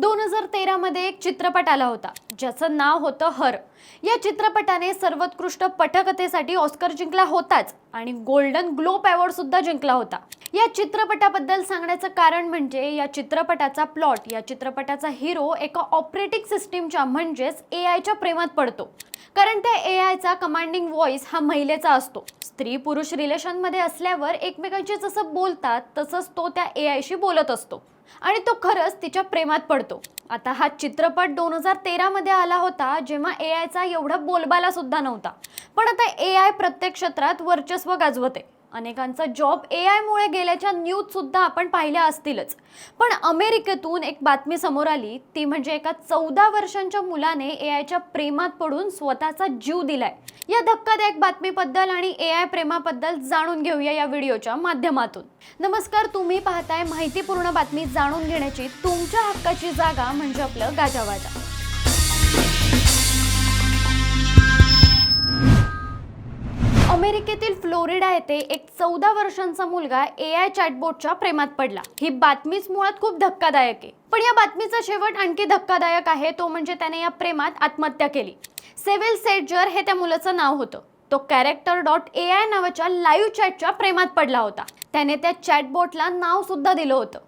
दोन हजार तेरामध्ये एक चित्रपट आला होता ज्याचं नाव होतं हर. या चित्रपटाने सर्वोत्कृष्ट पटकथेसाठी ऑस्कर जिंकला होताच आणि गोल्डन ग्लोब अवॉर्ड सुद्धा जिंकला होता. या चित्रपटाबद्दल सांगण्याचं कारण म्हणजे या चित्रपटाचा प्लॉट या चित्रपटाचा हिरो एका ऑपरेटिंग सिस्टीमच्या म्हणजेच ए आयच्या प्रेमात पडतो. कारण त्या ए आयचा कमांडिंग व्हॉइस हा महिलेचा असतो. स्त्री पुरुष रिलेशनमध्ये असल्यावर एकमेकांशी जसं बोलतात तसंच तो त्या ए आयशी बोलत असतो. आणि तो खरंच तिच्या प्रेमात पडतो. आता हा चित्रपट दोन हजार तेरामध्ये आला होता जेव्हा ए आयचा एवढा बोलबाला सुद्धा नव्हता. पण आता ए आय प्रत्येक क्षेत्रात वर्चस्व गाजवते. अनेकांचा जॉब ए आयमुळे गेल्याच्या न्यूजसुद्धा आपण पाहिल्या असतीलच. पण अमेरिकेतून एक बातमी समोर आली ती म्हणजे एका चौदा वर्षांच्या मुलाने ए आयच्या प्रेमात पडून स्वतःचा जीव दिलाय. या धक्कादायक बातमीबद्दल आणि ए आय प्रेमाबद्दल जाणून घेऊया या व्हिडिओच्या माध्यमातून. नमस्कार तुम्ही पाहताय माहितीपूर्ण बातमी जाणून घेण्याची तुमच्या हक्काची जागा म्हणजे आपलं गाजावाजा अमेरिकेतील फ्लोरिडा येथे एक चौदा वर्षांचा मुलगा ए आय चॅटबोटच्या प्रेमात पडला. ही बातमीच मुळात खूप धक्कादायक आहे. पण या बातमीचा शेवट आणखी धक्कादायक आहे तो म्हणजे त्याने या प्रेमात आत्महत्या केली. सेवेल सेटजर हे त्या मुलाचं नाव होतं. तो कॅरेक्टर डॉट ए आय नावाच्या लाईव्ह चॅटच्या प्रेमात पडला होता. त्याने त्या चॅटबोटला नाव सुद्धा दिलं होतं.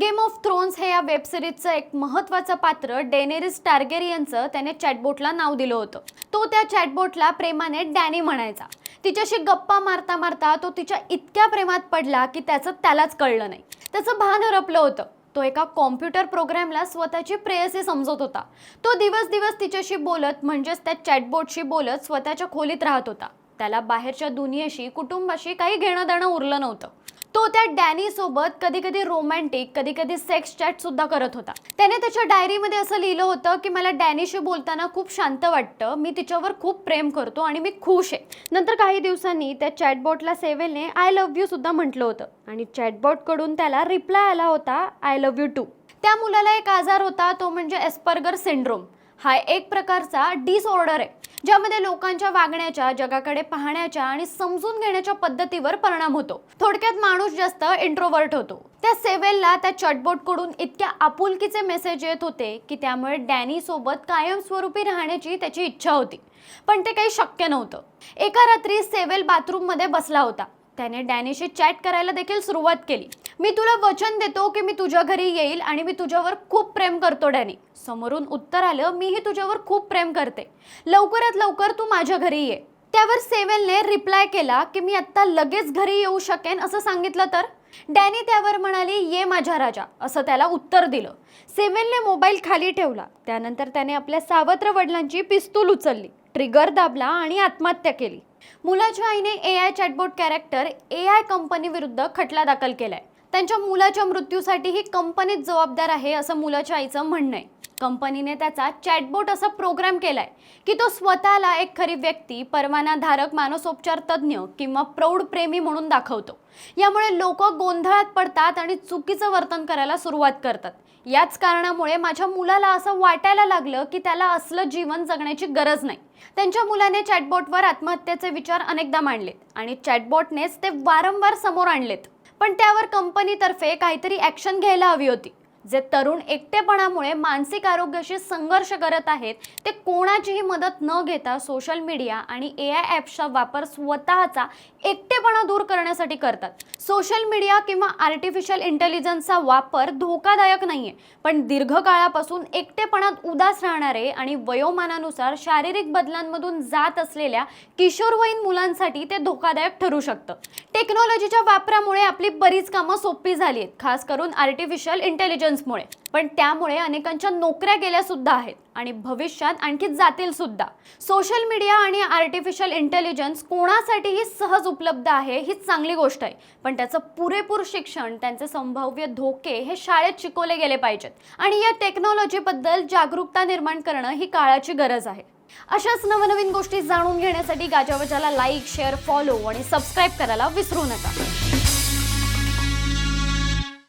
गेम ऑफ थ्रोन्स हे या वेबसिरीजचं एक महत्त्वाचं पात्र डेनेरिस टार्गेरियनचं त्याने चॅटबोटला नाव दिलं होतं. तो त्या चॅटबोटला प्रेमाने डॅनी म्हणायचा. तिच्याशी गप्पा मारता मारता तो तिच्या इतक्या प्रेमात पडला की त्याचं त्यालाच कळलं नाही. त्याचं भान हरपलं होतं. तो एका कॉम्प्युटर प्रोग्रॅमला स्वतःची प्रेयसी समजत होता. तो दिवस दिवस तिच्याशी बोलत म्हणजेच त्या चॅटबोटशी बोलत स्वतःच्या खोलीत राहत होता. त्याला बाहेरच्या दुनियेशी कुटुंबाशी काही घेणं देणं उरलं नव्हतं. तो त्या डॅनी सोबत कधी कधी रोमॅन्टिक कधी कधी सेक्स चॅट सुद्धा करत होता. त्याने त्याच्या डायरीमध्ये असं लिहिलं होतं की मला डॅनीशी बोलताना खूप शांत वाटतं मी तिच्यावर खूप प्रेम करतो आणि मी खुश आहे. नंतर काही दिवसांनी त्या चॅटबॉटला सेवेलने आय लव्ह यू सुद्धा म्हटलं होतं आणि चॅटबॉटकडून त्याला रिप्लाय आला होता आय लव्ह यू टू त्या मुलाला एक आजार होता तो म्हणजे एस्पर्गर सिंड्रोम हा एक प्रकारचा डिसऑर्डर आहे ज्यामध्ये लोकांच्या वागण्याच्या जगाकडे पाहण्याच्या आणि समजून घेण्याच्या पद्धतीवर परिणाम होतो. थोडक्यात माणूस जास्त इंट्रोवर्ट होतो. त्या सेवेलला त्या चटबोटकडून इतक्या आपुलकीचे मेसेज येत होते की त्यामुळे डॅनी सोबत कायमस्वरूपी राहण्याची त्याची इच्छा होती. पण ते काही शक्य नव्हतं. एका रात्री सेवेल बाथरूममध्ये बसला होता. त्याने डॅनीशी चॅट करायला देखील सुरुवात केली. मी तुला वचन देतो की मी तुझ्या घरी येईल आणि मी तुझ्यावर खूप प्रेम करतो डॅनी. समोरून उत्तर आलं मीही तुझ्यावर खूप प्रेम करते. लवकरात लवकर तू माझ्या घरी ये. त्यावर सेवेलने रिप्लाय केला की मी आत्ता लगेच घरी येऊ शकेन असं सांगितलं तर? डॅनी त्यावर म्हणाली ये माझ्या राजा. असं त्याला उत्तर दिलं. सेवेलने मोबाईल खाली ठेवला. त्यानंतर त्याने आपल्या सावत्र वडिलांची पिस्तूल उचलली. ट्रिगर दाबला आणि आत्महत्या केली. मुलाच्या आईने A I chatbot character A I company विरुद्ध खटला दाखल केलाय. त्यांच्या मुलाच्या मृत्यूसाठी ही कंपनीच जबाबदार आहे असं मुलाच्या आईचं म्हणणं आहे. कंपनीने त्याचा चॅटबोट असा प्रोग्राम केलाय की तो स्वतःला एक खरी व्यक्ती परवानाधारक मानसोपचार तज्ज्ञ किंवा प्रौढ प्रेमी म्हणून दाखवतो. यामुळे लोक गोंधळात पडतात आणि चुकीचं वर्तन करायला सुरुवात करतात. याच कारणामुळे माझ्या मुलाला असं वाटायला लागलं की त्याला असलं जीवन जगण्याची गरज नाही. त्यांच्या मुलाने चॅटबॉटवर आत्महत्येचे विचार अनेकदा मांडलेत आणि चॅटबॉटनेच ते वारंवार समोर आणलेत. पण त्यावर कंपनीतर्फे काहीतरी ॲक्शन घ्यायला हवी होती. जे तरुण एकटेपणामुळे मानसिक आरोग्याशी संघर्ष करत आहेत ते कोणाचीही मदत न घेता सोशल मीडिया आणि ए आय ॲप्सचा वापर स्वतःचा एकटेपणा दूर करण्यासाठी करतात. सोशल मीडिया किंवा आर्टिफिशियल इंटेलिजन्सचा वापर धोकादायक नाही आहे पण दीर्घकाळापासून एकटेपणात उदास राहणारे आणि वयोमानानुसार शारीरिक बदलांमधून जात असलेल्या किशोरवयीन मुलांसाठी ते धोकादायक ठरू शकतं. टेक्नॉलॉजीच्या वापरामुळे आपली बरीच कामं सोपी झाली आहेत खास करून आर्टिफिशियल इंटेलिजन्स रिझन्समुळे पण त्यामुळे अनेकांच्या नोकऱ्या गेल्या सुद्धा आहेत आणि भविष्यात आणखी जातील सुद्धा. सोशल मीडिया आणि आर्टिफिशियल इंटेलिजन्स कोणासाठीही सहज उपलब्ध आहे ही चांगली गोष्ट आहे. पण त्याचं पुरेपूर शिक्षण त्यांचे संभाव्य धोके हे शाळेत शिकवले गेले पाहिजेत. आणि या टेक्नॉलॉजीबद्दल जागरूकता निर्माण करणं ही काळाची गरज आहे. अशाच नवनवीन गोष्टी जाणून घेण्यासाठी गाजावजाला लाईक शेअर फॉलो आणि सबस्क्राईब करायला विसरू नका.